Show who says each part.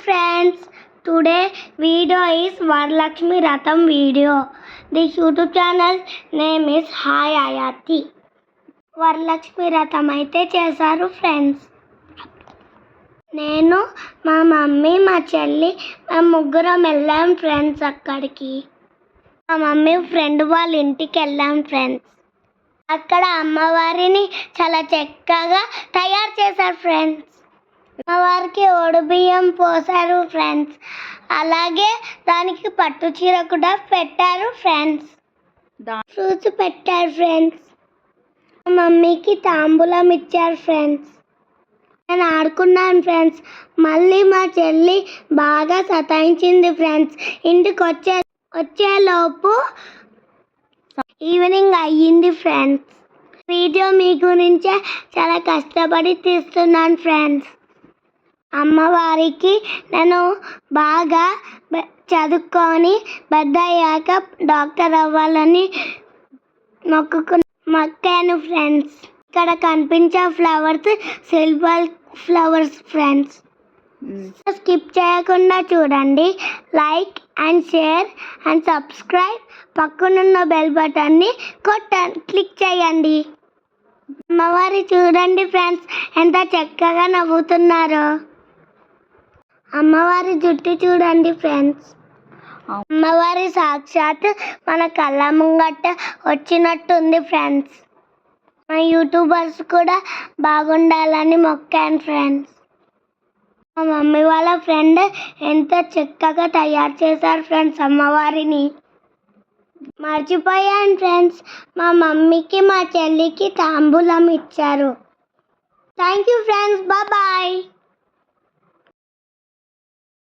Speaker 1: Friends today video is Varalakshmi రథం video this YouTube channel name is hi అయాతి Varalakshmi రథం అయితే చేశారు ఫ్రెండ్స్ నేను మా మమ్మీ మా చెల్లి మేము ముగ్గురం వెళ్ళాం ఫ్రెండ్స్ అక్కడికి. మా మమ్మీ ఫ్రెండ్ వాళ్ళ ఇంటికి వెళ్ళాం ఫ్రెండ్స్ అక్కడ అమ్మవారిని చాలా చక్కగా తయారు చేశారు ఫ్రెండ్స్ అమ్మవారికి బియ్యం పోసారు ఫ్రెండ్స్. అలాగే దానికి పట్టు చీర కూడా పెట్టారు ఫ్రెండ్స్. ఫ్రూట్స్ పెట్టారు ఫ్రెండ్స్. మా మమ్మీకి తాంబూలం ఇచ్చారు ఫ్రెండ్స్. నేను ఆడుకున్నాను ఫ్రెండ్స్. మళ్ళీ మా చెల్లి బాగా సతాయించింది ఫ్రెండ్స్. ఇంటికి వచ్చే వచ్చేలోపు ఈవినింగ్ అయ్యింది ఫ్రెండ్స్. వీడియో మీ గురించే చాలా కష్టపడి తీస్తున్నాను ఫ్రెండ్స్. అమ్మవారికి నేను బాగా చదువుకొని పెద్ద అయ్యాక డాక్టర్ అవ్వాలని మొక్కుకు మొక్కాను ఫ్రెండ్స్. ఇక్కడ కనిపించే flowers silver flowers friends. Skip చేయకుండా చూడండి. Like and share and subscribe. పక్కనున్న బెల్ బటన్ని కొట్ట క్లిక్ చేయండి. అమ్మవారి చూడండి ఫ్రెండ్స్. ఎంత చక్కగా నవ్వుతున్నారో. అమ్మవారి జుట్టు చూడండి ఫ్రెండ్స్. అమ్మవారి సాక్షాత్ మన కళ్ళ ముంగట వచ్చినట్టుంది ఫ్రెండ్స్. మా యూట్యూబర్స్ కూడా బాగుండాలని మొక్కాను ఫ్రెండ్స్. మా మమ్మీ వాళ్ళ ఫ్రెండ్ ఎంత చక్కగా తయారు చేశారు ఫ్రెండ్స్ అమ్మవారిని. మర్చిపోయాను ఫ్రెండ్స్ మా మమ్మీకి మా చెల్లికి తాంబూలం ఇచ్చారు. Thank you friends bye.